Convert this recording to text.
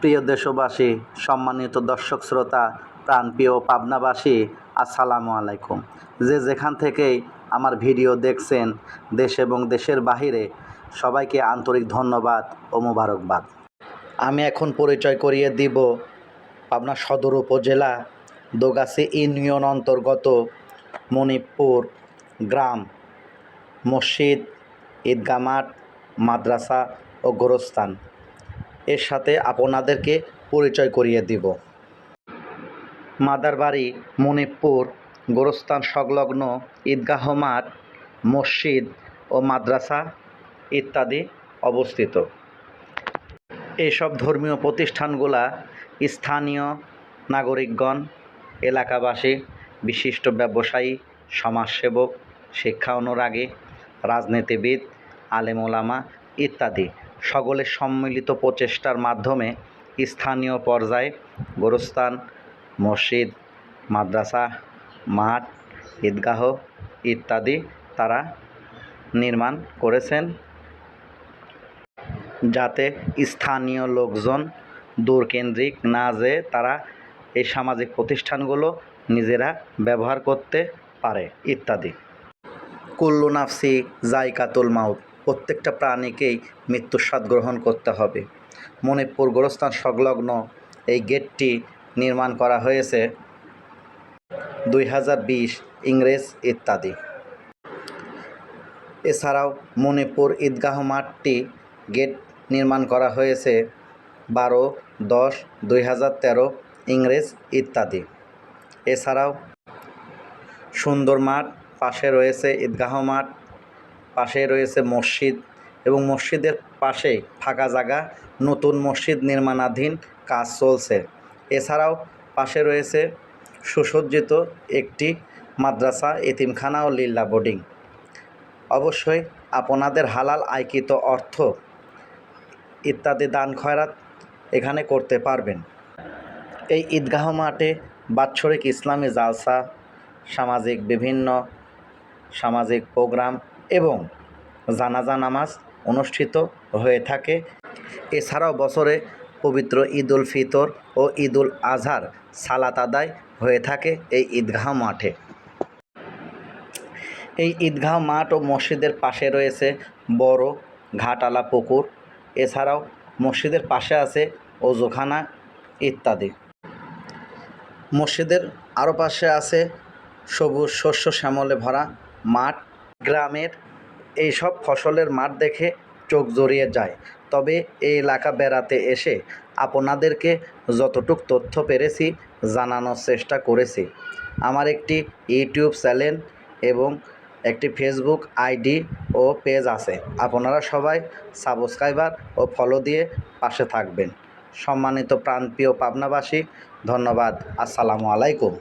প্রিয় দেশবাসী, সম্মানিত দর্শক শ্রোতা, প্রাণপ্রিয় পাবনাবাসী, আসসালামু আলাইকুম। যে যেখান থেকেই আমার ভিডিও দেখছেন, দেশ এবং দেশের বাহিরে, সবাইকে আন্তরিক ধন্যবাদ ও মোবারকবাদ। আমি এখন পরিচয় করিয়ে দিব পাবনা সদর উপজেলা, দোগাছি ইউনিয়ন অন্তর্গত মণিপুর গ্রাম, মসজিদ ঈদগা মাঠ, মাদ্রাসা ও গোরস্থান। এর সাথে আপনাদেরকে পরিচয় করিয়ে দিব। মাদারবাড়ি, মণিপুর, গোরস্থান সংলগ্ন ঈদগাহ মাঠ, মসজিদ ও মাদ্রাসা ইত্যাদি অবস্থিত। এইসব ধর্মীয় প্রতিষ্ঠানগুলা স্থানীয় নাগরিকগণ, এলাকাবাসী, বিশিষ্ট ব্যবসায়ী, সমাজসেবক, শিক্ষা অনুরাগী, রাজনীতিবিদ, আলেম ওলামা ইত্যাদি সকলের সম্মিলিত প্রচেষ্টার মাধ্যমে স্থানীয় পর্যায়ে গোরস্থান, মসজিদ, মাদ্রাসা, মাঠ, ঈদগাহ ইত্যাদি তারা নির্মাণ করেছেন যাতে স্থানীয় লোকজন দূরকেন্দ্রিক না যেয়ে তারা এই সামাজিক প্রতিষ্ঠানগুলো নিজেরা ব্যবহার করতে পারে ইত্যাদি। কুল্লু নাফসি, জাইকাতুল মাউত। প্রত্যেকটা প্রাণীকেই মৃত্যুর স্বাদ গ্রহণ করতে হবে। মণিপুর গোরস্থান সংলগ্ন এই গেটটি নির্মাণ করা হয়েছে দুই হাজার বিশ ইংরেজ ইত্যাদি। এছাড়াও মণিপুর ঈদগাহ মাঠটি গেট নির্মাণ করা হয়েছে বারো দশ দুই হাজার তেরো ইংরেজ ইত্যাদি। এছাড়াও সুন্দর মাঠ পাশে রয়েছে ঈদগাহ মাঠ। পাশে রয়েছে মসজিদ এবং মসজিদের পাশে ফাঁকা জায়গা, নতুন মসজিদ নির্মাণাধীন কাজ চলছে। এছাড়াও পাশে রয়েছে সুসজ্জিত একটি মাদ্রাসা, এতিমখানা ও লিল্লা বোর্ডিং। অবশ্যই আপনাদের হালাল আয়কৃত অর্থ ইত্যাদি দান খয়রাত এখানে করতে পারবেন। এই ঈদগাহ মাঠে বাৎসরিক ইসলামী জালসা, সামাজিক বিভিন্ন সামাজিক প্রোগ্রাম এবং জানাজা নামাজ অনুষ্ঠিত হয়ে থাকে। এছাড়াও বছরে পবিত্র ঈদ উল ফিতর ও ঈদ উল আজহার সালাত আদায় হয়ে থাকে এই ঈদগাহ মাঠে। এই ঈদগাহ মাঠ ও মসজিদের পাশে রয়েছে বড় ঘাটালা পুকুর। এছাড়াও মসজিদের পাশে আছে ওজোখানা ইত্যাদি। মসজিদের আরও পাশে আছে সবুজ শস্য শ্যামলে ভরা মাঠ। গ্রামের এইসব ফসলের মাঠ দেখে চোখ জড়িয়ে যায়। তবে এই এলাকা বেড়াতে এসে আপনাদেরকে যতটুক তথ্য পেরেছি, জানানোর চেষ্টা করেছি। আমার একটি ইউটিউব চ্যানেল এবং একটি ফেসবুক আইডি ও পেজ আছে। আপনারা সবাই সাবস্ক্রাইবার ও ফলো দিয়ে পাশে থাকবেন। সম্মানিত প্রাণপ্রিয় পাবনাবাসী, ধন্যবাদ। আসসালামু আলাইকুম।